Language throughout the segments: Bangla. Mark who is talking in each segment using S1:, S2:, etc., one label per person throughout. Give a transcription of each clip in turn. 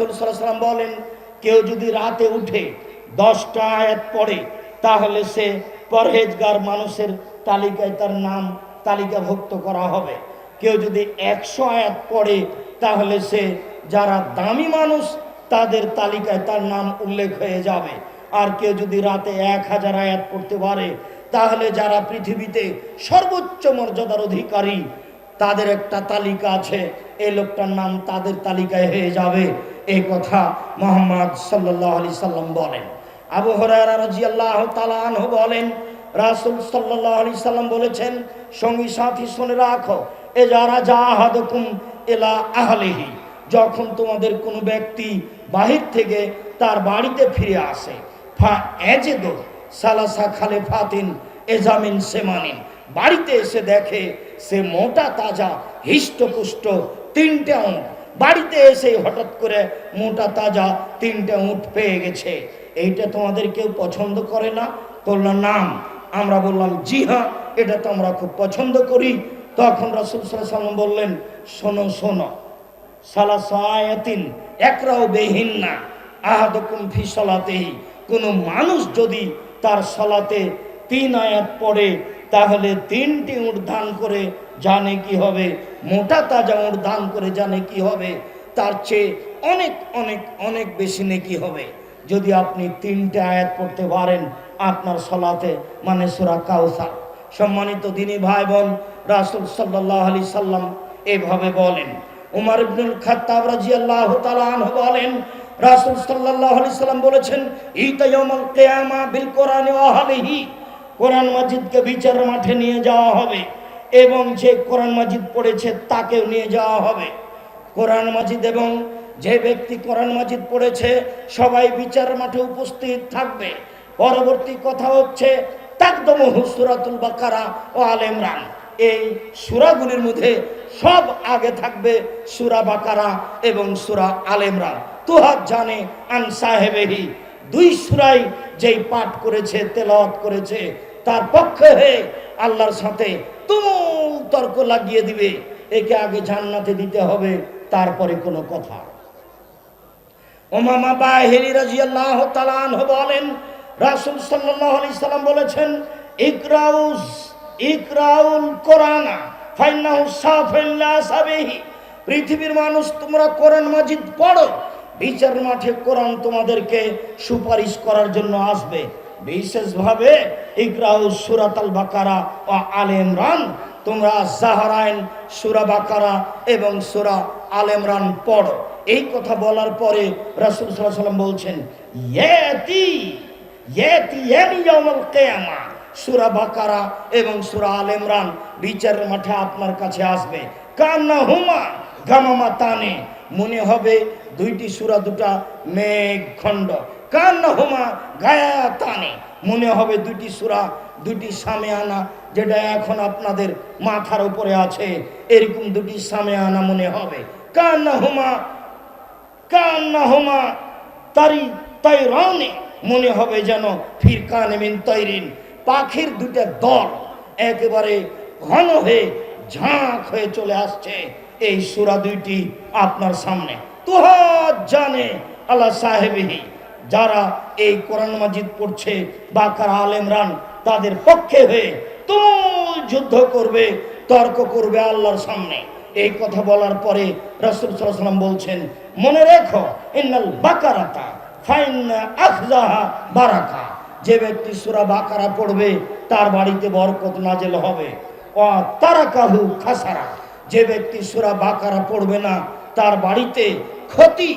S1: রাসুল বলেন, কেউ যদি রাতে উঠে দশটা আয়াত পড়ে, তাহলে সে পরহেজগার মানুষের তালিকায় তার নাম তালিকাভুক্ত করা হবে। কেউ যদি একশো আয়াত পড়ে, তাহলে সে যারা দামি মানুষ, তাদের তালিকায় তার নাম উল্লেখ হয়ে যাবে। আর কেউ যদি রাতে এক হাজার আয়াত পড়তে পারে, তাহলে যারা পৃথিবীতে সর্বোচ্চ মর্যাদার অধিকারী, তাদের একটা তালিকা আছে, এই লোকটার নাম তাদের তালিকায় হয়ে যাবে। এই কথা মোহাম্মদ সাল্লাহ আলি সাল্লাম বলেন। আবু হরারা বলেন, রাসুল সাল্লাহ আলি সাল্লাম বলেছেন, সঙ্গী সাথী শুনে রাখো এ যারা জাহাদকুম এলা আহলেহি, যখন তোমাদের কোনো ব্যক্তি বাহির থেকে তার বাড়িতে ফিরে আসে, ফা এজেদ সালাসা খালে ফাতিন এজামিন সেমানিন, বাড়িতে এসে দেখে সে মোটা, তাজা, হিষ্টপুষ্ট তিনটে উঁট বাড়িতে এসে হঠাৎ করে মোটা তাজা তিনটে উঁট পেয়ে গেছে। এইটা তোমাদের কেউ পছন্দ করে না? করল নাম আমরা বললাম, জি হ্যাঁ এটা তো আমরা খুব পছন্দ করি। তখন রাসুল সাল্লাম বললেন, শোনো শোনো সালাসায়াতিন একরাও বেহিন না আহাদকুম ফি সলাতেই কোনো মানুষ যদি তার সলাতে তিন আয়াত পড়ে, তাহলে তিনটি উঠ দান করে জানে কি হবে। মোটা তাজা উঠ দান করে জানে কি হবে, তার চেয়ে অনেক অনেক অনেক বেশি নেকি হবে। যদি আপনি তিনটে আয়াত পড়তে পারেন আপনার সলাতে মানে সুরা কাউসার। সম্মানিত দিনী ভাই বোন রাসুল সাল্লাহ আলি সাল্লাম এভাবে বলেন, উমার ইবনুল খাত্তাব রাজিয়াল্লাহু তাআলা আনহু বলেন, রাসূল সাল্লাল্লাহু আলাইহি সাল্লাম বলেছেন, ইতা বিল কোরআনি কোরআন মাজিদকে বিচার মাঠে নিয়ে যাওয়া হবে। এবং যে কোরআন মাজিদ পড়েছে তাকেও নিয়ে যাওয়া হবে। কোরআন মাজিদ এবং যে ব্যক্তি কোরআন মাজিদ পড়েছে, সবাই বিচার মাঠে উপস্থিত থাকবে। পরবর্তী কথা হচ্ছে তাকদমহু সূরাতুল বাকারা ও আল ইমরান। এই সুরাগুলির মধ্যে সব আগে থাকবে সুরা বাকারা এবং সুরা আল ইমরান। তুহাত জানে আন সাহেবেহি। দুই সুরাই যেই পাঠ করেছে, তেলাওয়াত করেছে তার পক্ষে হয়ে আল্লাহর সাথে তুমুল তর্ক লাগিয়ে দিবে। একে আগে জান্নাতে দিতে হবে, তারপরে কোনো কথা। ওমামা বাহিনী রাজিয়াল্লাহ তালান বলেন, রাসুল সাল্লাহ আলি সাল্লাম বলেছেন ইকরাউস ইকরাউল কোরআনা ফাইনাহু সাফিল্লা সাবেহি। পৃথিবীর মানুষ, তোমরা কোরআন মাজিদ পড়ো, বিচার মাঠে কোরআন তোমাদেরকে সুপারিশ করার জন্য আসবে। বিশেষভাবে ইকরাউ সুরাত আল বাকারা ও আল ইমরান। তোমরা জাহারাইন, সুরা বাকারা এবং সুরা আল ইমরান পড়ো। এই কথা বলার পরে রাসূল সাল্লাম বলছেন, ইয়াতি ইয়াতি ইয়াউমুল কিয়ামা। সুরা বাকারা এবং সুরা আল ইমরান বিচারের মাঠে আপনার কাছে আসবে। কান্না হুমা গামামা তানে মনে হবে দুইটি সুরা দুটা মেঘ খণ্ড। কান্না হুমা গায়া তানে মনে হবে দুটি সুরা দুটি সামে আনা যেটা এখন আপনাদের মাথার উপরে আছে। এরকম দুটি সামে আনা মনে হবে। কান্না হুমা কান্না হুমা তারি তাই রনে মনে হবে যেন ফির ফিরকান মিন তৈরিন পাখির দুটা দল একেবারে ঘন হয়ে ঝাঁক হয়ে চলে আসছে। এই সুরা দুইটি আপনার সামনে। তুহাত জানে আল্লাহ সাহেবহি, যারা এই কোরআন মাজিদ পড়ছে, বাকার আল ইমরান, তাদের পক্ষে হয়ে তুমুল যুদ্ধ করবে, তর্ক করবে আল্লাহর সামনে। এই কথা বলার পরে রসুল সাল্লাম বলছেন, মনে রেখো বাকারাতা বারাকা। যে ব্যক্তি সুরা বাকারা পড়বে, তার বাড়িতে বরকত নাজেল হবে। ও তারা কাহু খাসারা। যে ব্যক্তি সুরা বাকারা পড়বে না, তার বাড়িতে ক্ষতি,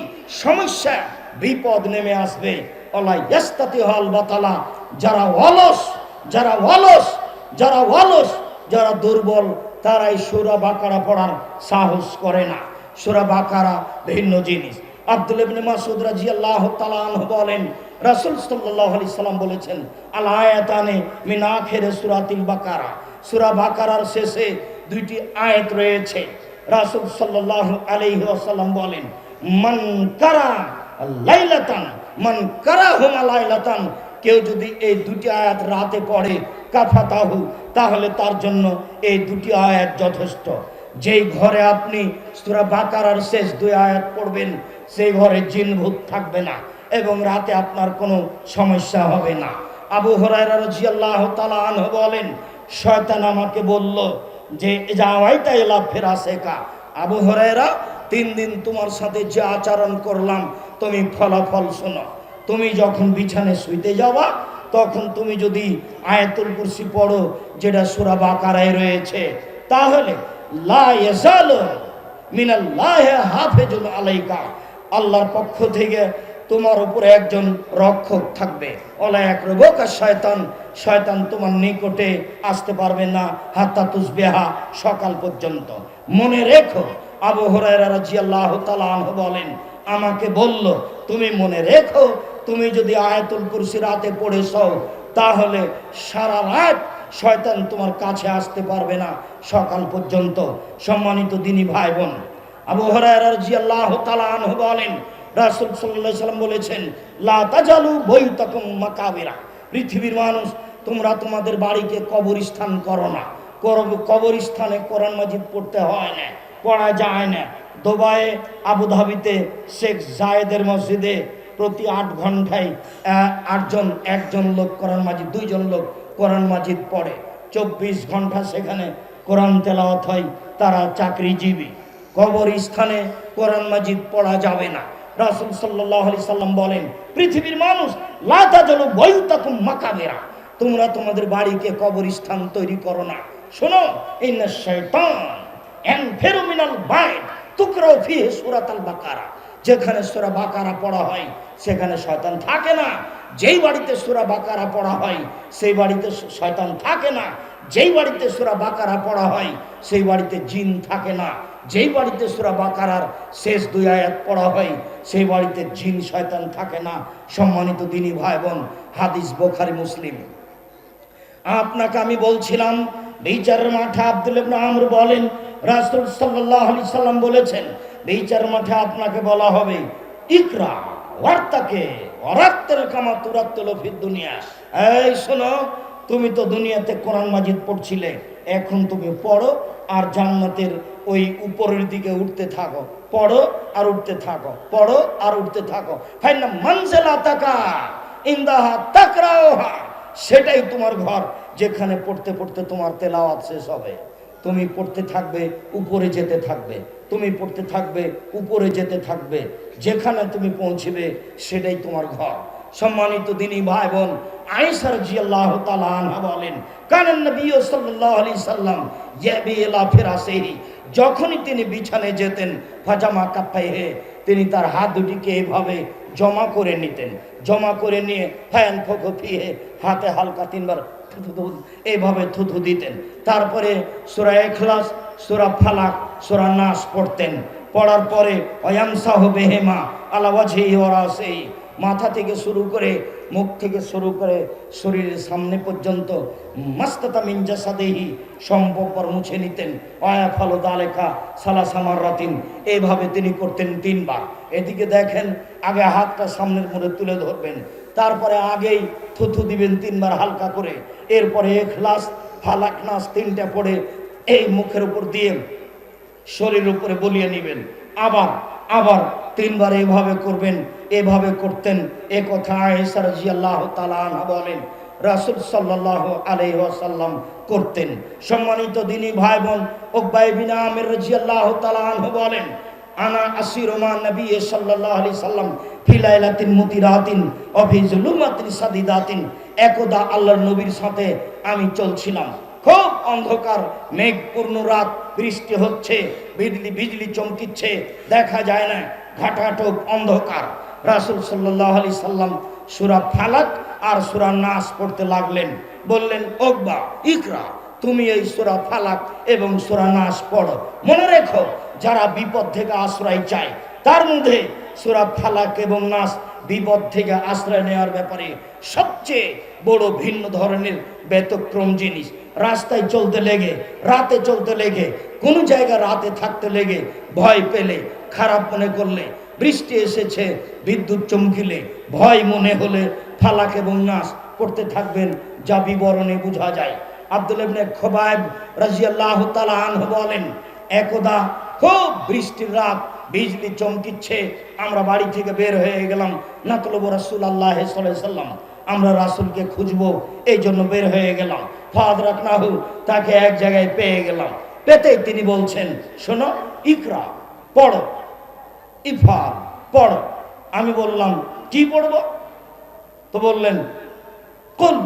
S1: সমস্যা, বিপদ নেমে আসবে। অলাই ইয়াস্তাতি হল বাতালা, যারা অলস যারা অলস যারা অলস, যারা দুর্বল, তারাই সুরা বাকারা পড়ার সাহস করে না। সুরা বাকারা ভিন্ন জিনিস। আব্দুল ইবনে মাসুদ রাদিয়াল্লাহু তাআলা আনহু বলেন, রাসূল সাল্লাল্লাহু আলাইহি সাল্লাম বলেছেন, আল আয়াতানে মিন আখির সূরাতিল বাকারা। সূরা বাকারার শেষে দুইটি আয়াত রয়েছে। রাসূল সাল্লাল্লাহু আলাইহি ওয়াসাল্লাম বলেন, মান কারা লাইলাতান, মান কারা হুমা লাইলাতান, কেউ যদি এই দুটি আয়াত রাতে পড়ে কাফাতাহু, তাহলে তার জন্য এই দুটি আয়াত যথেষ্ট। যেই ঘরে আপনি সূরা বাকারার শেষ দুই আয়াত পড়বেন, সেই ঘরে জিন ভূত থাকবে না এবং রাতে আপনার কোনো সমস্যা হবে না। আবু হরাইরা রাদিয়াল্লাহু তাআলা আনহু বলেন, শয়তান আমাকে বলল যে যাওয়াইতা এলা ফেরাসেকা আবু হরাইরা তিন দিন তোমার সাথে যে আচরণ করলাম, তুমি ফলাফল শোনো। তুমি যখন বিছানে শুইতে যাওয়া তখন তুমি যদি আয়াতুল কুরসি পড়ো, যেটা সূরা বাকারায় রয়েছে, তাহলে মিনাল্লাহি হাফিজুন আলাইকা। আল্লাহর পক্ষ থেকে তোমার উপরে একজন রক্ষক থাকবে। ওলা এক আর শয়তান শয়তান তোমার নিকটে আসতে পারবে না। হাত্তা তুসবেহা, সকাল পর্যন্ত। মনে রেখো, আবু হরাইরা বলেন, আমাকে বলল, তুমি মনে রেখো, তুমি যদি আয়াতুল কুরসি রাতে পড়েছ, তাহলে সারা রাত শয়তান তোমার কাছে আসতে পারবে না সকাল পর্যন্ত। সম্মানিত দিনী ভাই বোন, আবু হরাইরা রাদিয়াল্লাহু তাআলা আনহু বলেন রাসূল আলাইহি সাল্লাম বলেছেন, লা তাজালু বাইতাকুম মাকাবিরা। পৃথিবীর মানুষ, তোমরা তোমাদের বাড়িকে কবরস্থান করো না। কবরস্থানে কোরআন মাজিদ পড়তে হয় না, পড়া যায় না। দুবাইয়ে আবুধাবিতে শেখ জায়েদের মসজিদে প্রতি আট ঘন্টায় আটজন, একজন লোক কোরআন মাজিদ, দুইজন লোক কোরআন মাজিদ পড়ে। চব্বিশ ঘণ্টা সেখানে কোরআন তেলাওয়াত হয়, তারা চাকরিজীবী। কবরস্থানে কোরআন মাজিদ পড়া যাবে না। রাসুল সাল্লাহ আলি সাল্লাম বলেন, পৃথিবীর মানুষ লাতা জল বয়ুতাকুম মাকাবেরা। তোমরা তোমাদের বাড়িকে কবরস্থান তৈরি করো না। শোনো, ইন্না শয়তান এন ফেরোমিনাল বাইট টুকরাও ফিহে সুরাতাল বাকারা। যেখানে সুরা বাকারা পড়া হয়, সেখানে শয়তান থাকে না। যেই বাড়িতে সুরা বাকারা পড়া হয়, সেই বাড়িতে শয়তান থাকে না। যেই বাড়িতে সুরা বাকারা পড়া হয়, সেই বাড়িতে জিন থাকে না। যেই বাড়িতে সুরা বাকারার শেষ দুই আয়াত পড়া হয়, সেই বাড়িতে জিন, শয়তান থাকে না। সম্মানিত দিনী ভাই বোন হাদিস বোখারি, মুসলিম। আপনাকে আমি বলছিলাম বিচারের মাঠে আব্দুল আমর বলেন, রাসূল সাল্লাল্লাহু আলাইহি সাল্লাম বলেছেন বিচারের মাঠে আপনাকে বলা হবে, ইকরা, ওয়ার্তাকে ওয়ারাত্তাল কামা তুরাত্তাল ফিদ দুনিয়া। এই শোনো, তুমি তো দুনিয়াতে কোরআন মাজিদ পড়ছিলে। এখন তুমি পড়ো আর জান্নাতের ওই উপরের দিকে উঠতে থাকো। পড়ো আর উঠতে থাকো। পড়ো আর উঠতে থাকো। মানজেলা তাকা, ইন্দাহা তাকরাওহা সেটাই তোমার ঘর যেখানে পড়তে পড়তে তোমার তেলাওয়াত শেষ হবে। তুমি পড়তে থাকবে, উপরে যেতে থাকবে। তুমি পড়তে থাকবে, উপরে যেতে থাকবে। যেখানে তুমি পৌঁছবে, সেটাই তোমার ঘর। সম্মানিত দিনী ভাই বোন আয়েশার জিয়াল্লাহ তাআলা আনহা বলেন কানান নবী সাল্লাল্লাহু আলাইহি সাল্লাম ইয়াবি ইলা ফিরাসিহি, যখনই তিনি বিছানে যেতেন, ফাজামা কাপ্পাইহে, তিনি তার হাত দুটিকে এভাবে জমা করে নিতেন, জমা করে নিয়ে ফ্যান ফোকো ফিয়ে হাতে হালকা তিনবার এইভাবে থুথু দিতেন। তারপরে সুরা এখলাস সুরা ফালাক, সুরা নাস পড়তেন। পড়ার পরে, অয়ামসাহ বেহেমা আলাওয়াজেই ওরা সেই মাথা থেকে শুরু করে মুখ থেকে শুরু করে শরীরের সামনে পর্যন্ত মাস্তাতা মিঞ্জা সাদেহি সম্পর্ক মুছে নিতেন। অয়া ফালো দালেখা সালা সামার রাতিন। এইভাবে তিনি করতেন তিনবার। এদিকে দেখেন, আগে হাতটা সামনের মধ্যে তুলে ধরবেন। তারপরে আগেই থুথু দিবেন তিনবার হালকা করে। এরপরে এখলাস ফালাক নাস তিনটা পড়ে এই মুখের উপর দিয়ে শরীর উপরে বলিয়ে নেবেন। আবার আবার তিনবার এভাবে করবেন, এভাবে করতেন। এ কথা আয়েশা রাদিয়াল্লাহ তাআলা আনহা বলেন, রাসূল সাল্লাল্লাহু আলাইহি ওয়াসাল্লাম করতেন। সম্মানিত দিনী ভাই বোন উকবাই বিন আমির রাদিয়াল্লাহু তাআলা আনহু বলেন, আনা আসিরু মা নবী সাল্লাল্লাহু আলি সাল্লাম ফি লাইলাতিন মুতিরাতিন ওয়া ফি জুলুমাতিন সাদিদাতিন। একদা আল্লাহর নবীর সাথে আমি চলছিলাম। খুব অন্ধকার, মেঘপূর্ণ রাত। বৃষ্টি হচ্ছে, বিজলি বিজলি চমকিচ্ছে, দেখা যায় না ঘাটাটোপ অন্ধকার। রাসুল সাল্লাহ আলি সাল্লাম সুরা ফালাক আর সুরা নাস পড়তে লাগলেন। বললেন ওকবা ইকরা, তুমি এই সুরা ফালাক এবং সুরা নাস পড়ো। মনে রেখো, যারা বিপদ থেকে আশ্রয় চায়, তার মধ্যে সূরা ফালাক এবং নাস বিপদ থেকে আশ্রয় নেওয়ার ব্যাপারে সবচেয়ে বড় ভিন্ন ধরনের ব্যতক্রম জিনিস। রাস্তায় চলতে লেগে, রাতে চলতে লেগে, কোনো জায়গা রাতে থাকতে লেগে ভয় পেলে, খারাপ মনে করলে, বৃষ্টি এসেছে, বিদ্যুৎ চমকিলে, ভয় মনে হলে ফালাক এবং নাস পড়তে থাকবেন, যা বিবরণে বোঝা যায়। আব্দুল ইবনে খোবাইব রাজিয়াল্লাহ আনহু বলেন, একদা খুব বৃষ্টির রাত বিজলি চমকিচ্ছে, আমরা বাড়ি থেকে বের হয়ে গেলাম। নাতলব রাসুল আল্লাহ সাল্লাম আমরা রাসুলকে খুঁজবো, এই জন্য বের হয়ে গেলাম। ফাদ রাখনাহু, তাকে এক জায়গায় পেয়ে গেলাম। পেতেই তিনি বলছেন, শোনো, ইকরা, পড়ো। ইফার পড়ো। আমি বললাম, কি পড়ব? তো বললেন, কুল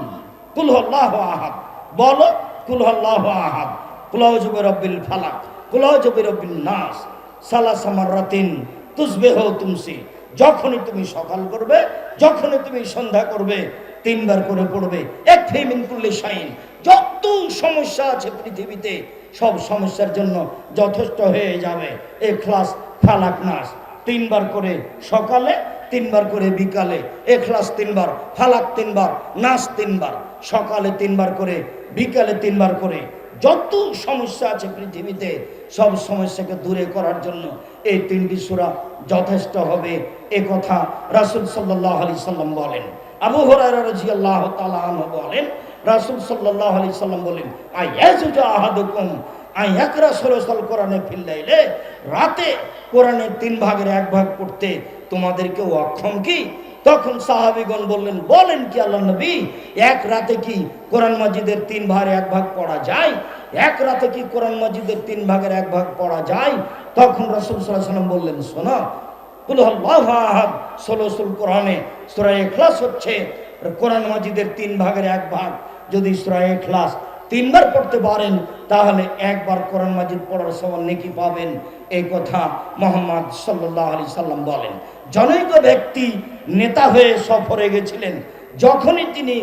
S1: কুল হল্লাহ আহাদ। বলো, কুল হল্লাহ আহাদ। কুলাউজুবে রব্বিল ফালাক। কুলাউজুবে রব্বিল নাস। সালাসামার রাতিন তুসবে হো তুমসি। যখনই তুমি সকাল করবে, যখনই তুমি সন্ধ্যা করবে, তিনবার করে পড়বে। এক ফেমিন করলে শাইন। যত সমস্যা আছে পৃথিবীতে, সব সমস্যার জন্য যথেষ্ট হয়ে যাবে। এ ক্লাস ফালাক নাস। তিনবার করে সকালে, তিনবার করে বিকালে। এখলাস তিনবার, ফালাক তিনবার নাচ তিনবার। সকালে তিনবার করে, বিকালে তিনবার করে। যত সমস্যা আছে পৃথিবীতে, সব সমস্যাকে দূরে করার জন্য এই তিনটি সুরা যথেষ্ট হবে। এ কথা রাসুল সাল্লাহ আলি সাল্লাম বলেন। আবু হরাজি আল্লাহ বলেন, রাসুল সাল্লাহ আলি সাল্লাম বলেন আহাদুকুম আই একরা সরসল কোরআনে ফিল্লাইলে রাতে কোরআনের তিন ভাগের এক ভাগ পড়তে তোমাদের কেউ অক্ষম কি? তখন সাহাবিগণ বললেন, বলেন কি আল্লাহ নবী, এক রাতে কি কোরআন মাজিদের তিন ভাগের এক ভাগ পড়া যায়? এক রাতে কি কোরআন মাজিদের তিন ভাগের এক ভাগ পড়া যায়? তখন রসুল সাল্লাম বললেন, শোনো হচ্ছে কোরআন মাজিদের তিন ভাগের এক ভাগ, যদি সুরায় ক্লাস তিনবার পড়তে পারেন তাহলে একবার কোরআন মাজিদ পড়ার সমান নেকি পাবেন। এই কথা মোহাম্মদ সাল্লাহ আলি সাল্লাম বলেন। জনৈক ব্যক্তি নেতা হয়ে সফরে গেছিলেন। যখনই তিনি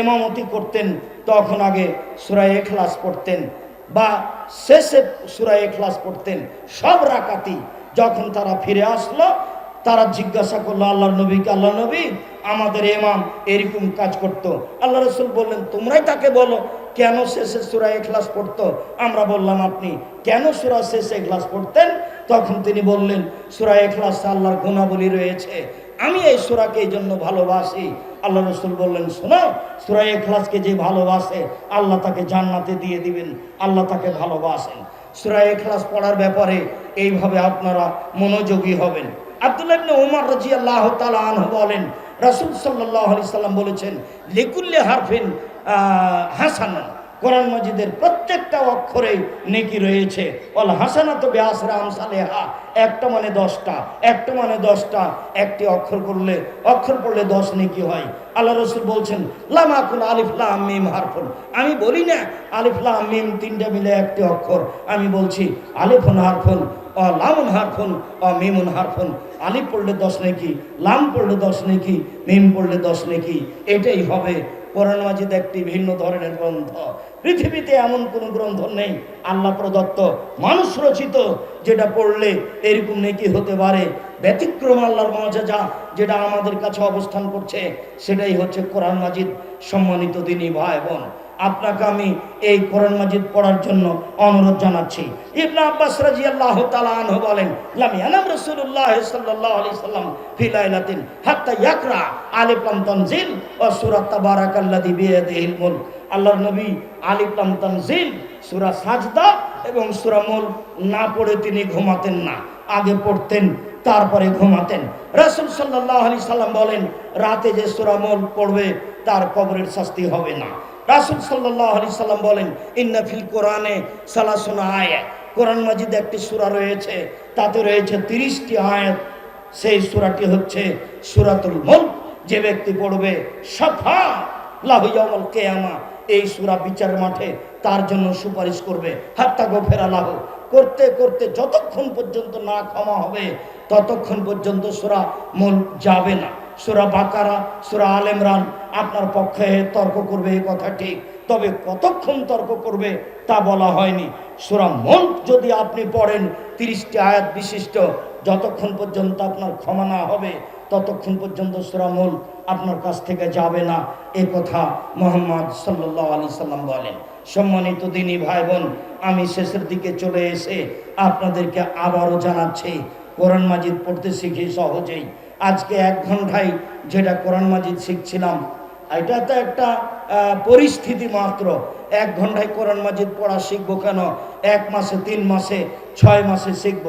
S1: এমামতি করতেন, তখন আগে সুরায় এখলাস পড়তেন বা শেষে সুরায় এখলাস পড়তেন সব রাকাতি। যখন তারা ফিরে আসলো, তারা জিজ্ঞাসা করল আল্লাহ নবীকে আল্লাহ নবী? আমাদের এমাম এরকম কাজ করত। আল্লাহ রসুল বললেন, তোমরাই তাকে বলো, কেন শেষে সুরা এখলাস পড়তো? আমরা বললাম, আপনি কেন সুরা শেষে এখলাস পড়তেন? তখন তিনি বললেন, সুরা এখলাস আল্লাহর গুণাবলী রয়েছে। আমি এই সুরাকে এই জন্য ভালোবাসি। আল্লাহ রসুল বললেন, শোনো, সুরা এখলাসকে যে ভালোবাসে, আল্লাহ তাকে জান্নাতে দিয়ে দিবেন। আল্লাহ তাকে ভালোবাসেন। সুরা এখলাস পড়ার ব্যাপারে এইভাবে আপনারা মনোযোগী হবেন। আব্দুল্লাহ ইবনে ওমর রাদিয়াল্লাহু তালা আনহু বলেন রাসূল সাল্লাহ আলি সাল্লাম বলেছেন লেকুল্লে হারফিন হাসানা কোরআন মজিদের প্রত্যেকটা অক্ষরে নেকি রয়েছে। অল হাসানা তো বেআসরা আমসালেহা একটা মানে দশটা, একটা মানে দশটা, একটি অক্ষর করলে অক্ষর পড়লে দশ নেকি হয়। আল্লাহ রসুল বলছেন লামাকুল আলিফলাম মিম, হারফুন। আমি বলি না আলিফলাম মিম তিনটা মিলে একটি অক্ষর। আমি বলছি, আলিফুন হারফুন, অ, লামুন হারফুন, অ, মিমুন হারফুন। আলিফ পড়লে দশ নেকি, লাম পড়লে দশ নেকি, মিম পড়লে দশ নেকি। এটাই হবে কোরআন মাজিদ একটি ভিন্ন ধরনের গ্রন্থ। পৃথিবীতে এমন কোনো গ্রন্থ নেই, আল্লাহ প্রদত্ত, মানুষ রচিত, যেটা পড়লে এরকম নেকি হতে পারে, ব্যতিক্রম আল্লাহর মজা যেটা আমাদের কাছে অবস্থান করছে, সেটাই হচ্ছে কোরআন মাজিদ। সম্মানিত দিনী ভাই বোন আপনাকে আমি এই কোরআন মাজিদ পড়ার জন্য অনুরোধ জানাচ্ছি। ইবনা আব্বাস রাদিয়াল্লাহু তাআলা আনহু বলেন, লাম ইয়ানাম রাসূলুল্লাহ সাল্লাল্লাহু আলাইহি সাল্লাম ফি লাইলাতিন হাত্তা ইয়াকরা আলিফ লাম তানজিল ওয়া সূরা তাবারাকাল্লাযী বিয়াদিহিল মুলক। আল্লাহর নবী আলিফ লাম তানজিল, সূরা সাজদা এবং সূরা মুলক না পড়ে তিনি ঘুমাতেন না, আগে পড়তেন, তারপরে ঘুমাতেন। রাসূল সাল্লাল্লাহু আলাইহি সাল্লাম বলেন, রাতে যে সুরামল পড়বে, তার কবরের শাস্তি হবে না। রাসুল সাল্লাহ আলি সাল্লাম বলেন ইন্নাফিল কোরআনে সালাসুনা আয়াত। কোরআন মাজিদ একটি সুরা রয়েছে, তাতে রয়েছে তিরিশটি আয়াত। সেই সুরাটি হচ্ছে সুরাতুল মুল যে ব্যক্তি পড়বে সাফা লাহুয়ামল কেয়ামা, এই সুরা বিচার মাঠে তার জন্য সুপারিশ করবে। হাত্তা গোফের আলাহ করতে করতে যতক্ষণ পর্যন্ত না ক্ষমা হবে, ততক্ষণ পর্যন্ত সুরা মূল যাবে না। সুরা বাকারা, সুরা আল ইমরান, আপনার পক্ষে তর্ক করবে এই কথা ঠিক, তবে কতক্ষণ তর্ক করবে তা বলা হয়নি। সুরা মন যদি আপনি পড়েন, তিরিশটি আয়াত বিশিষ্ট, যতক্ষণ পর্যন্ত আপনার ক্ষমা না হবে, ততক্ষণ পর্যন্ত সুরামুল আপনার কাছ থেকে যাবে না। এ কথা মোহাম্মদ সাল্লাহ আলি সাল্লাম বলেন। সম্মানিত দিনী ভাই বোন আমি শেষের দিকে চলে এসে আপনাদেরকে আবারও জানাচ্ছি, কোরআন মাজিদ পড়তে শিখি সহজেই। আজকে এক ঘন্টায় যেটা কোরআন মাজিদ শিখছিলাম এটা তো একটা পরিস্থিতি মাত্র। এক ঘন্টায় কোরআন মাজিদ পড়া শিখব কেন? এক মাসে, তিন মাসে, ছয় মাসে শিখব।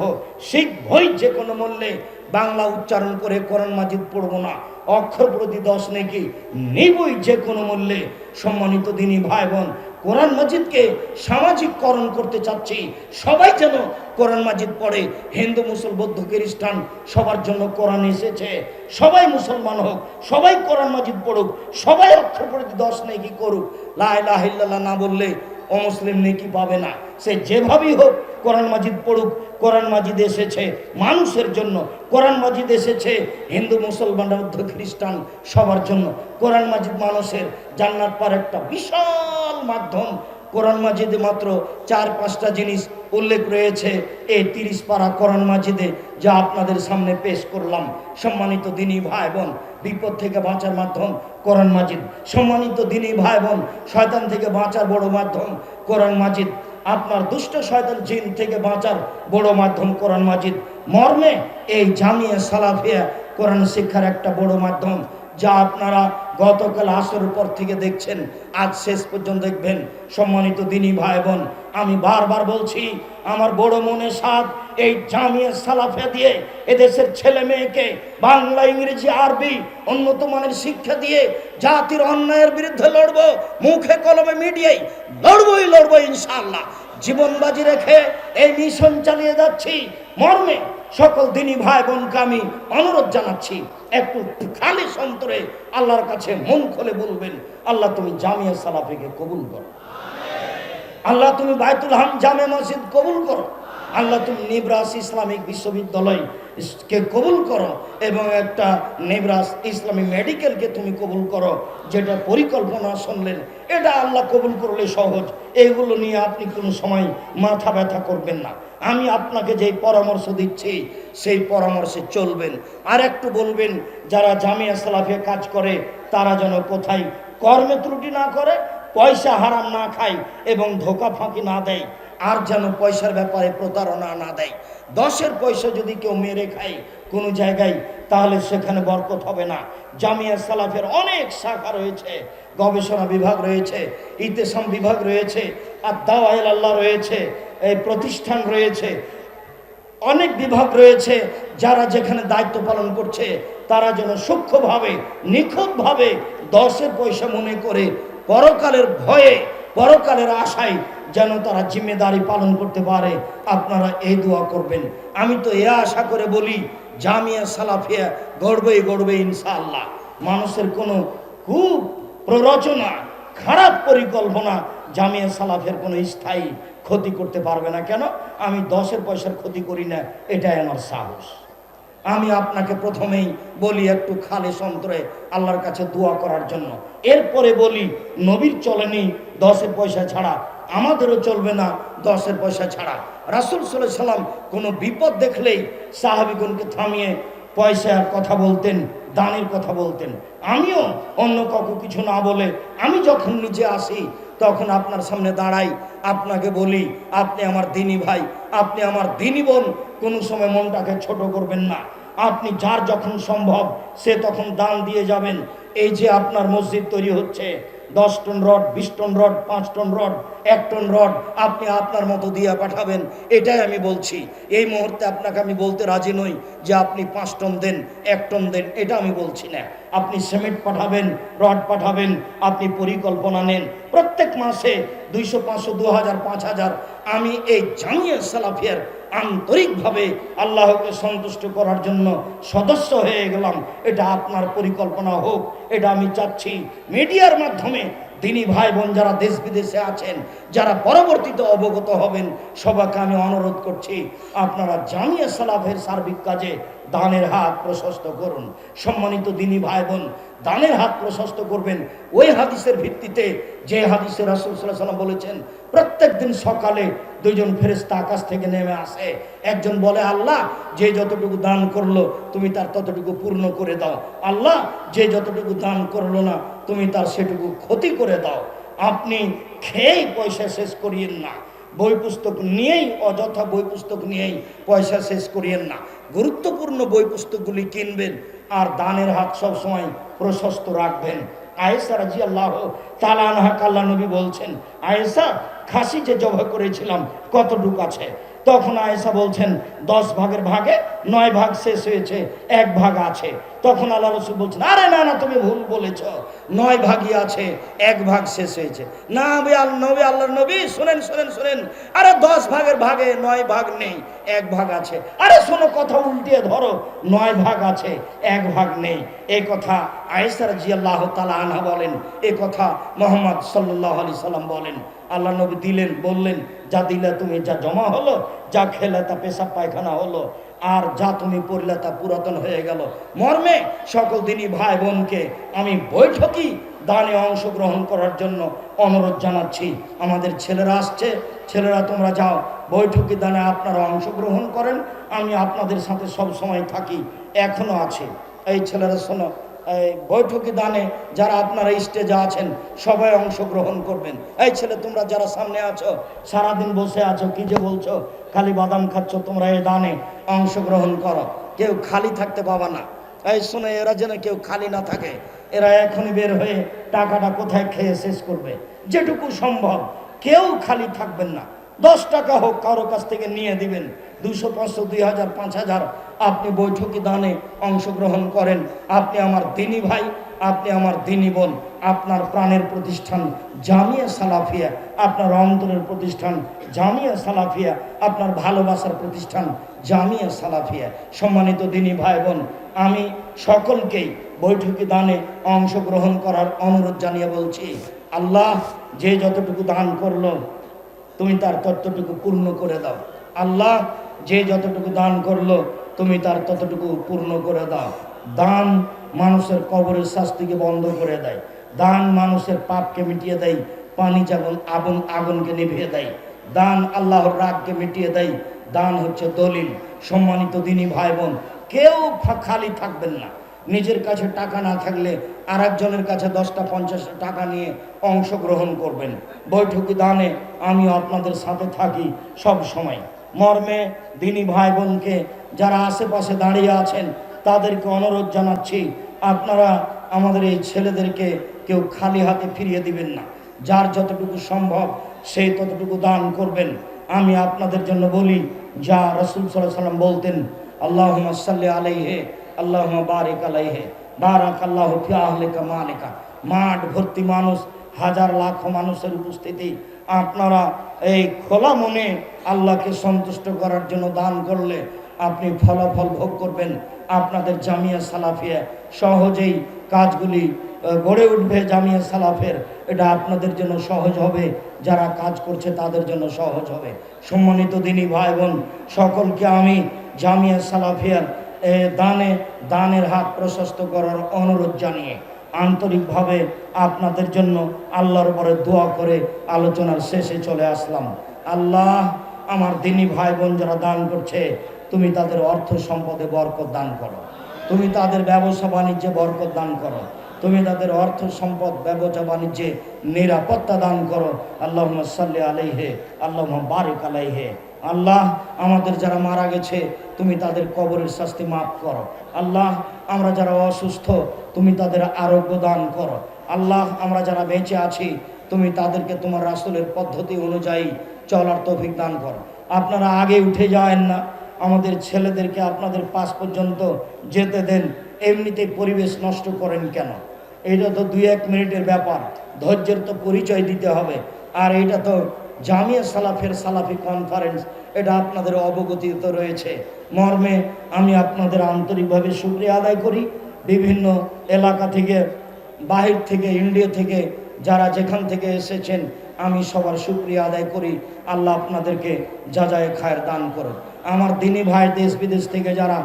S1: শিখবই যে কোনো মূল্যে। বাংলা উচ্চারণ করে কোরআন মাজিদ পড়ব না। অক্ষর প্রতি দশ নাকি নেবই যে কোনো মূল্যে। সম্মানিত দিনী ভাই বোন কোরআন মসজিদকে সামাজিককরণ করতে চাচ্ছি। সবাই যেন কোরআন মসজিদ পড়ে। হিন্দু মুসল বৌদ্ধ, খ্রিস্টান, সবার জন্য কোরআন এসেছে। সবাই মুসলমান হোক, সবাই কোরআন মসজিদ পড়ুক, সবাই অক্ষর পড়ে দশ নেই কি করুক। লাহ না বললে অমুসলিম নেকি পাবে না। সে যেভাবেই হোক কোরআন মাজিদ পড়ুক, কোরআন মাজিদ এসেছে মানুষের জন্য, কোরআন মাজিদ এসেছে হিন্দু, মুসলমান, বৌদ্ধ, খ্রিস্টান সবার জন্য। কোরআন মাজিদ মানুষের জান্নাত পার একটা বিশাল মাধ্যম কোরআন মাজিদে মাত্র চার, পাঁচটা জিনিস উল্লেখ রয়েছে। এই তিরিশ পারা কোরআন মাজিদে যা আপনাদের সামনে পেশ করলাম। সম্মানিত দিনী ভাই বোন, বিপদ থেকে বাঁচার মাধ্যম কোরআন মাজিদ। সম্মানিত দিনী ভাই বোন, শয়তান থেকে বাঁচার বড় মাধ্যম কোরআন মাজিদ। আপনার দুষ্ট শয়তান জিন থেকে বাঁচার বড় মাধ্যম কোরআন মাজিদ। মর্মে এই জামিয়া সালাফিয়া কোরআন শিক্ষার একটা বড় মাধ্যম। যা আপনারা গতকাল আসরের পর থেকে দেখছেন, আজ শেষ পর্যন্ত দেখবেন। সম্মানিত দিনী ভাই বোন আমি বারবার বলছি, আমার বড় মনে সাথ এই জামিয়া সালাফে দিয়ে এদেশের ছেলে মেয়েকে বাংলা, ইংরেজি, আরবি উন্নত মানের শিক্ষা দিয়ে জাতির অন্যায়ের বিরুদ্ধে লড়ব, মুখে কলমে মিডিয়াই লড়বই লড়বো ইনশাল্লাহ জীবন বাজি রেখে এই মিশন চালিয়ে যাচ্ছি, মর্মে সকল দিনী ভাই বোনকে আমি অনুরোধ জানাচ্ছি, একটু খালি সন্তরে আল্লাহর কাছে মন খোলে বলবেন, আল্লাহ তুমি জামিয়া সালাফিকে কবুল করো। আল্লাহ তুমি বায়তুল হাম জামে মসজিদ কবুল করো। আল্লাহ তুমি নিবরাস ইসলামিক বিশ্ববিদ্যালয় কে কবুল করো এবং একটা নেবরাস ইসলামী মেডিকেলকে তুমি কবুল করো, যেটা পরিকল্পনা শুনলেন, এটা আল্লাহ কবুল করলে সহজ। এগুলো নিয়ে আপনি কোনো সময় মাথা ব্যথা করবেন না। আমি আপনাকে যেই পরামর্শ দিচ্ছি, সেই পরামর্শে চলবেন। আর একটু বলবেন, যারা জামিয়া সালাফে কাজ করে, তারা যেন কোথায় কর্মে ত্রুটি না করে, পয়সা হারাম না খায় এবং ধোকা ফাঁকি না দেয়। আর যেন পয়সার ব্যাপারে প্রতারণা না দেয়। দশের পয়সা যদি কেউ মেরে খায় কোনো জায়গায়, তাহলে সেখানে বরকত হবে না। জামিয়া সালাফের অনেক শাখা রয়েছে, গবেষণা বিভাগ রয়েছে, ইতেসাম বিভাগ রয়েছে, আর দাওয়াইল আল্লাহ রয়েছে, এই প্রতিষ্ঠান রয়েছে। অনেক বিভাগ রয়েছে যারা যেখানে দায়িত্ব পালন করছে, তারা যেন সূক্ষ্মভাবে, নিখুঁতভাবে দশের পয়সা মনে করে, পরকালের ভয়ে পরকালের আশায় যেন তারা জিম্মেদারি পালন করতে পারে, আপনারা এই দোয়া করবেন। আমি তো এ আশা করে বলি, জামিয়া সালাফিয়া গড়বেই গড়বে ইনশাআল্লাহ। মানুষের কোনো খুব প্ররোচনা, খারাপ পরিকল্পনা জামিয়া সালাফের কোনো স্থায়ী ক্ষতি করতে পারবে না। কেন? আমি দশের পয়সার ক্ষতি করি না, এটাই আমার সাহস। আমি আপনাকে প্রথমেই বলি একটু খালে সন্তরে আল্লাহর কাছে দোয়া করার জন্য। এরপরে বলি, নবীর চলেনি দশের পয়সা ছাড়া। আমাদেরও চলবে না দশের পয়সা ছাড়া। রাসুল সাল্লাহ সাল্লাম কোনো বিপদ দেখলেই সাহাবিগণকে থামিয়ে পয়সার কথা বলতেন, দানের কথা বলতেন। আমিও অন্য কাউকে কিছু না বলে আমি যখন নিজে আসি তখন আপনার সামনে দাঁড়াই, আপনাকে বলি, আপনি আমার দিনী ভাই, আপনি আমার দিনী বোন, কোনো সময় মনটাকে ছোট করবেন না। আপনি যার যখন সম্ভব, সে তখন দান দিয়ে যাবেন। এই যে আপনার মসজিদ তৈরি হচ্ছে দশ টন রড, বিশ টন রড, পাঁচ টন রড, এক টন রড আপনি আপনার মতো দিয়ে পাঠাবেন, এটাই আমি বলছি। এই মুহূর্তে আপনাকে আমি বলতে রাজি নই যে আপনি পাঁচ টন দেন, এক টন দেন, এটা আমি বলছি না। আপনি সিমেন্ট পাঠাবেন, রড পাঠাবেন, আপনি পরিকল্পনা নেন। প্রত্যেক মাসে দুইশো, পাঁচশো দু হাজার পাঁচ হাজার আমি এই জামিয়া সালাফিয়ার আন্তরিকভাবে আল্লাহকে সন্তুষ্ট করার জন্য সদস্য হয়ে গেলাম। এটা আপনার পরিকল্পনা হোক, এটা আমি চাচ্ছি। মিডিয়ার মাধ্যমে দিনী ভাই বোন যারা দেশ বিদেশে আছেন, যারা পরবর্তীতে অবগত হবেন, সবাইকে আমি অনুরোধ করছি, আপনারা জামিয়া সালাফের সার্বিক কাজে দানের হাত প্রশস্ত করুন। সম্মানিত দিনী ভাই বোন দানের হাত প্রশস্ত করবেন ওই হাদিসের ভিত্তিতে যে হাদিসে রাসুল সাল্লাহ সাল্লাম বলেছেন প্রত্যেক দিন সকালে দুইজন ফেরেস্তা আকাশ থেকে নেমে আসে। একজন বলে, আল্লাহ, যে যতটুকু দান করল, তুমি তার ততটুকু পূর্ণ করে দাও। আল্লাহ, যে যতটুকু দান করল না, তুমি তার সেটুকু ক্ষতি করে দাও। আপনি খেয়েই পয়সা শেষ করিয়েন না। বই পুস্তক নিয়েই, অযথা বই পুস্তক নিয়েই পয়সা শেষ করিয়েন না। গুরুত্বপূর্ণ বই পুস্তকগুলি কিনবেন আর দানের হাত সবসময় প্রশস্ত রাখবেন। আয়েসা রাজি আল্লাহ তালা আনহা কাল্লা নবী বলছেন আয়েসা খাসি যে জবা করেছিলাম, কতটুক আছে? তখন আয়েসা বলছেন, দশ ভাগের ভাগে নয় ভাগ শেষ হয়েছে, এক ভাগ আছে। তখন আল্লাহ রসুল বলছেন, আরে না না, তুমি ভুল বলেছ। নয় ভাগই আছে, এক ভাগ শেষ হয়েছে। না আমি নবী আল্লাহর নবী, শোনেন শোনেন শোনেন। আরে দশ ভাগের ভাগে নয় ভাগ নেই, এক ভাগ আছে। আরে শোনো, কথা উল্টিয়ে ধরো, নয় ভাগ আছে, এক ভাগ নেই। এই কথা আয়েসার জিয়াল্লাহ তালা আনহা বলেন, এ কথা মোহাম্মদ সাল্লাহ আলি সাল্লাম বলেন। আল্লাহ নবী দিলেন, বললেন, যা দিলে তুমি, যা জমা হলো, যা খেলে তা পেশাব পায়খানা হলো আর যা তুমি পড়লে তা পুরাতন হয়ে গেল। মর্মে সকল দিনই ভাই বোনকে আমি বৈঠকি দানে অংশগ্রহণ করার জন্য অনুরোধ জানাচ্ছি। আমাদের ছেলেরা আসছে। ছেলেরা, তোমরা যাও। বৈঠকি দানে আপনারা অংশগ্রহণ করেন। আমি আপনাদের সাথে সব সময় থাকি। এখনও আছে। এই ছেলেরা, শোনো বৈঠকি দানে যারা আপনারা স্টেজে আছেন, সবাই অংশগ্রহণ করবেন। এই ছেলে, তোমরা যারা সামনে আছো, সারাদিন বসে আছো, কি যে বলছো? খালি বাদাম খাচ্ছ, তোমরা এই দানে অংশগ্রহণ করো। কেউ খালি থাকতে পাবা না। এই শুনে, এরা যেন কেউ খালি না থাকে। এরা এখনই বের হয়ে টাকাটা কোথায় খেয়ে শেষ করবে? যেটুকু সম্ভব, কেউ খালি থাকবেন না। দশ টাকা হোক কারও কাছ থেকে নিয়ে দিবেন। দুশো পাঁচশো, দুই হাজার, পাঁচ হাজার। আপনি বৈঠকি দানে অংশগ্রহণ করেন। আপনি আমার দিনী ভাই, আপনি আমার দিনী বোন। আপনার প্রাণের প্রতিষ্ঠান জামিয়া সালাফিয়া। আপনার অন্তরের প্রতিষ্ঠান জামিয়া সালাফিয়া। আপনার ভালোবাসার প্রতিষ্ঠান জামিয়া সালাফিয়া। সম্মানিত দিনী ভাই বোন, আমি সকলকেই বৈঠকি দানে অংশগ্রহণ করার অনুরোধ জানিয়ে বলছি, আল্লাহ যে যতটুকু দান করল তুমি তার ততটুকু পূর্ণ করে দাও। আল্লাহ যে যতটুকু দান করল, তুমি তার ততটুকু পূর্ণ করে দাও। দান মানুষের কবরের শাস্তিকে বন্ধ করে দেয়। দান মানুষের পাপকে মিটিয়ে দেয়, পানি যেমন আগুন, আগুনকে নিভিয়ে দেয়। দান আল্লাহর রাগকে মিটিয়ে দেয়। দান হচ্ছে দলিল। সম্মানিত দিনী ভাই বোন, কেউ খালি থাকবেন না। নিজের কাছে টাকা না থাকলে আর একজনের কাছে দশটা পঞ্চাশ টাকা নিয়ে অংশগ্রহণ করবেন। বৈঠকি দানে আমি আপনাদের সাথে থাকি সব সময়। মর্মে দিনী ভাই বোনকে যারা আশেপাশে দাঁড়িয়ে আছেন, তাদেরকে অনুরোধ জানাচ্ছি, আপনারা আমাদের এই ছেলেদেরকে কেউ খালি হাতে ফিরিয়ে দিবেন না। যার যতটুকু সম্ভব সেই ততটুকু দান করবেন। আমি আপনাদের জন্য বলি, যা রসুল সাল্লাহ সাল্লাম বলতেন আল্লাহ সাল্লি আলাইহে আল্লাহ বারিক আলাইহে, বারাক আল্লাহ ফিয়াহলেকা মালেকা মাঠ ভর্তি মানুষ, হাজার লাখ মানুষের উপস্থিতি। আপনারা এই খোলা মনে আল্লাহকে সন্তুষ্ট করার জন্য দান করলে আপনি ফলাফল ভোগ করবেন। আপনাদের জামিয়া সালাফিয়া সহজেই কাজগুলি গড়ে উঠবে জামিয়া সালাফের। এটা আপনাদের জন্য সহজ হবে, যারা কাজ করছে তাদের জন্য সহজ হবে। সম্মানিত দিনী ভাই বোন, সকলকে আমি জামিয়া সালাফিয়ার দানে, দানের হাত প্রশস্ত করার অনুরোধ জানিয়ে আন্তরিকভাবে আপনাদের জন্য আল্লাহর পরে দোয়া করে আলোচনার শেষে চলে আসলাম। আল্লাহ আমার দিনী ভাই বোন যারা দান করছে, তুমি তাদের অর্থ সম্পদে বরকত দান করো। তুমি তাদের ব্যবসা বাণিজ্যে বরকত দান করো। তুমি তাদের অর্থ সম্পদ ব্যবসা বাণিজ্যে নিরাপত্তা দান করো। আল্লাহ সাল্লি আলাইহে আল্লাহ বারিক আলাইহে। আল্লাহ আমাদের যারা মারা গেছে, তুমি তাদের কবরের শাস্তি মাফ করো। আল্লাহ, আমরা যারা অসুস্থ, তুমি তাদের আরোগ্য দান করো। আল্লাহ, আমরা যারা বেঁচে আছি, তুমি তাদেরকে তোমার রাসুলের পদ্ধতি অনুযায়ী চলার তৌফিক দান করো। আপনারা আগে উঠে যায়েন না। আমাদের ছেলেদেরকে আপনাদের পাশ পর্যন্ত যেতে দেন। এমনিতে পরিবেশ নষ্ট করেন কেন? এটা তো দুই এক মিনিটের ব্যাপার। ধৈর্যের তো পরিচয় দিতে হবে। আর এটা তো জামিয়া সালাফের সালাফি কনফারেন্স এটা আপনাদের অবগতিত রয়েছে। মর্মে আমি আপনাদের আন্তরিকভাবে শুক্রিয়া আদায় করি। বিভিন্ন এলাকা থেকে, বাহির থেকে, ইন্ডিয়া থেকে যারা যেখান থেকে এসেছেন, আমি সবার শুক্রিয়া আদায় করি। আল্লাহ আপনাদেরকে যা যায় খায়ের দান করুন আমার দিনী ভাই দেশ বিদেশ থেকে যারা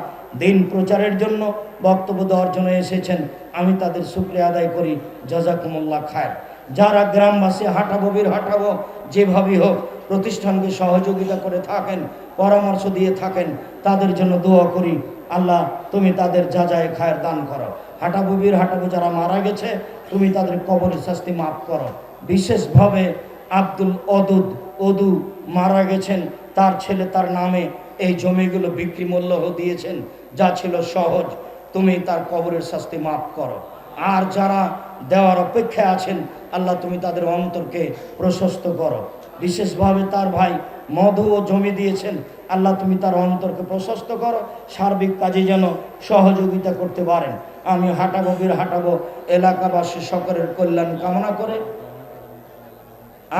S1: দিন প্রচারের জন্য বক্তব্য দেওয়ার জন্য এসেছেন, আমি তাদের শুক্রিয়া আদায় করি। জাজাকুমুল্লাহ খায়ের। যারা গ্রামবাসী হাঁটাবো, বীর হাঁটাবো, যেভাবেই হোক প্রতিষ্ঠানকে সহযোগিতা করে থাকেন, পরামর্শ দিয়ে থাকেন, তাদের জন্য দোয়া করি, আল্লাহ তুমি তাদের যা যায় খায়ের দান করো। হাঁটাবো, বীর হাঁটাবো যারা মারা গেছে, তুমি তাদের কবরের শাস্তি মাফ করো। বিশেষভাবে আব্দুল অদুদ, অদু মারা গেছেন, তার ছেলে তার নামে এই জমিগুলো বিক্রি মূল্য দিয়েছেন, যা ছিল সহজ, তুমি তার কবরের শাস্তি মাফ করো। আর যারা দেওয়ার অপেক্ষায় আছেন, আল্লাহ তুমি তাদের অন্তরকে প্রশস্ত করো। বিশেষভাবে তার ভাই মধু ও জমি দিয়েছেন, আল্লাহ তুমি তার অন্তরকে প্রশস্ত করো, সার্বিক কাজে যেন সহযোগিতা করতে পারেন। আমি হাঁটাবো, বীর হাঁটাবো, এলাকাবাসী সকলের কল্যাণ কামনা করে।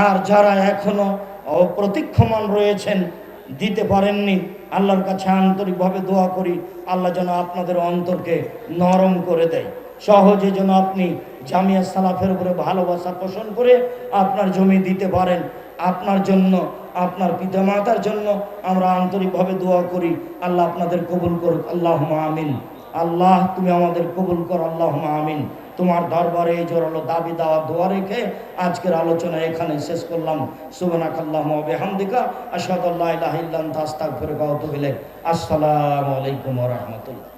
S1: আর যারা এখনও প্রতীক্ষমান রয়েছেন, দিতে পারেননি, আল্লাহর কাছে আন্তরিকভাবে দোয়া করি, আল্লাহ যেন আপনাদের অন্তরকে নরম করে দেয়। সহজে যেন আপনি জামিয়া সালাফের উপরে ভালোবাসা পোষণ করে আপনার জমি দিতে পারেন। আপনার জন্য, আপনার পিতামাতার জন্য আমরা আন্তরিকভাবে দোয়া করি। আল্লাহ আপনাদের কবুল করুক। আল্লাহ আমিন। আল্লাহ, তুমি আমাদের কবুল কর। আল্লাহ আমিন। তোমার দরবারে এই জোরালো দাবি দাওয়া দোয়া রেখে আজকের আলোচনা এখানে শেষ করলাম। সুবনাক আল্লাহ বেহামদিকা। ফিরে গাওয়া আসসালামু আলাইকুম রহমতুল্লাহ।